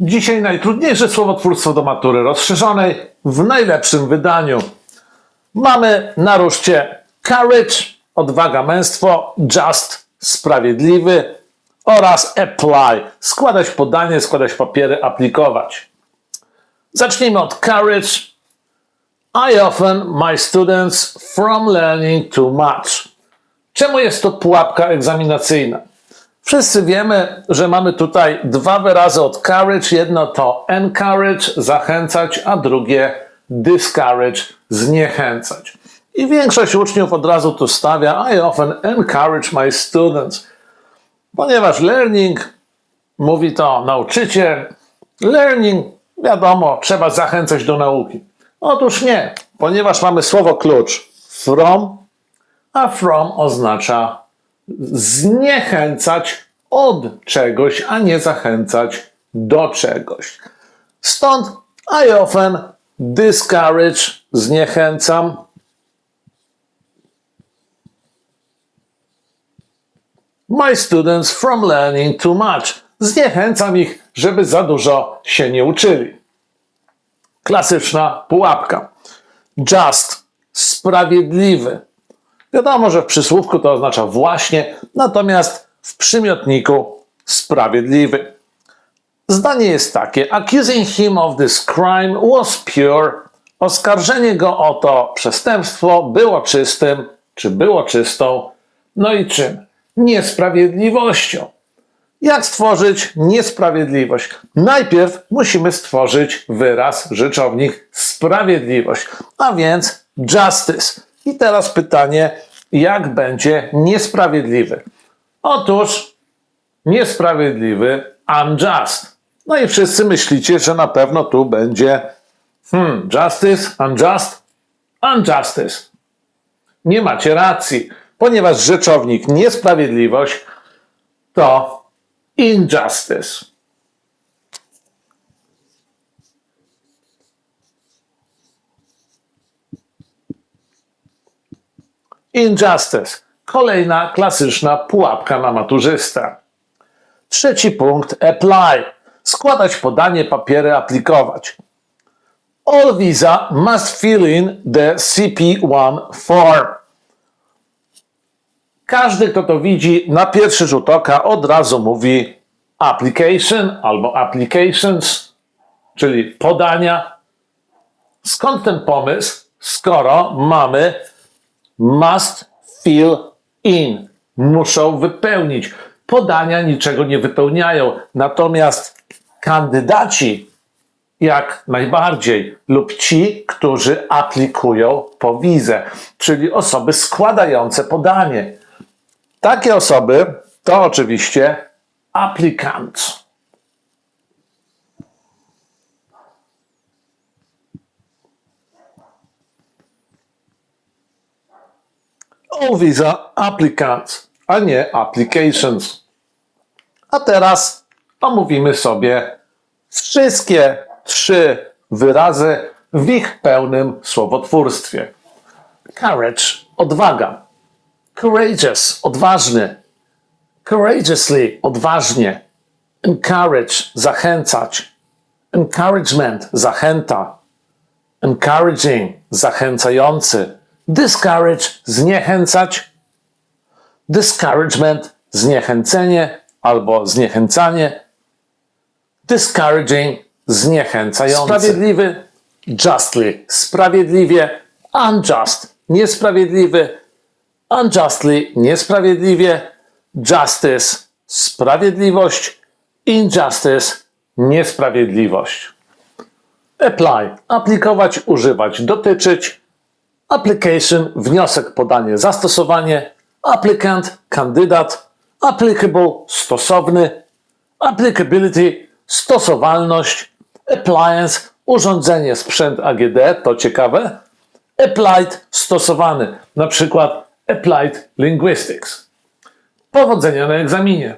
Dzisiaj najtrudniejsze słowotwórstwo do matury rozszerzonej w najlepszym wydaniu. Mamy na ruszcie courage, odwaga, męstwo, just, sprawiedliwy oraz apply, składać podanie, składać papiery, aplikować. Zacznijmy od courage. I often my students from learning too much. Czemu jest to pułapka egzaminacyjna? Wszyscy wiemy, że mamy tutaj dwa wyrazy od courage. Jedno to encourage, zachęcać, a drugie discourage, zniechęcać. I większość uczniów od razu tu stawia I often encourage my students. Ponieważ learning, mówi to nauczyciel, learning, wiadomo, trzeba zachęcać do nauki. Otóż nie, ponieważ mamy słowo klucz from, a from oznacza zniechęcać od czegoś, a nie zachęcać do czegoś. Stąd I often discourage, zniechęcam. My students from learning too much. Zniechęcam ich, żeby za dużo się nie uczyli. Klasyczna pułapka. Just, sprawiedliwy. Wiadomo, że w przysłówku to oznacza właśnie, natomiast w przymiotniku sprawiedliwy. Zdanie jest takie: Accusing him of this crime was pure. Oskarżenie go o to przestępstwo było czystym, czy było czystą, no i czym? Niesprawiedliwością. Jak stworzyć niesprawiedliwość? Najpierw musimy stworzyć wyraz, rzeczownik sprawiedliwość, a więc justice. I teraz pytanie, jak będzie niesprawiedliwy? Otóż niesprawiedliwy, unjust. No i wszyscy myślicie, że na pewno tu będzie hmm, justice, unjust, unjustice. Nie macie racji, ponieważ rzeczownik niesprawiedliwość to injustice. Injustice. Kolejna klasyczna pułapka na maturzystę. Trzeci punkt apply. Składać podanie, papiery, aplikować. All visa must fill in the CP1 form. Każdy, kto to widzi na pierwszy rzut oka, od razu mówi application albo applications, czyli podania. Skąd ten pomysł, skoro mamy must fill in, muszą wypełnić. Podania niczego nie wypełniają, natomiast kandydaci jak najbardziej lub ci, którzy aplikują po wizę, czyli osoby składające podanie. Takie osoby to oczywiście applicants. All visa applicants, a nie applications. A teraz omówimy sobie wszystkie trzy wyrazy w ich pełnym słowotwórstwie. Courage, odwaga. Courageous, odważny. Courageously, odważnie. Encourage, zachęcać. Encouragement, zachęta. Encouraging, zachęcający. Discourage, zniechęcać. Discouragement, zniechęcenie albo zniechęcanie. Discouraging, zniechęcający. Sprawiedliwy, justly, sprawiedliwie. Unjust, niesprawiedliwy. Unjustly, niesprawiedliwie. Justice, sprawiedliwość. Injustice, niesprawiedliwość. Apply, aplikować, używać, dotyczyć. Application, wniosek, podanie, zastosowanie. Applicant, kandydat. Applicable, stosowny. Applicability, stosowalność. Appliance, urządzenie, sprzęt AGD, to ciekawe. Applied, stosowany, na przykład Applied Linguistics. Powodzenia na egzaminie.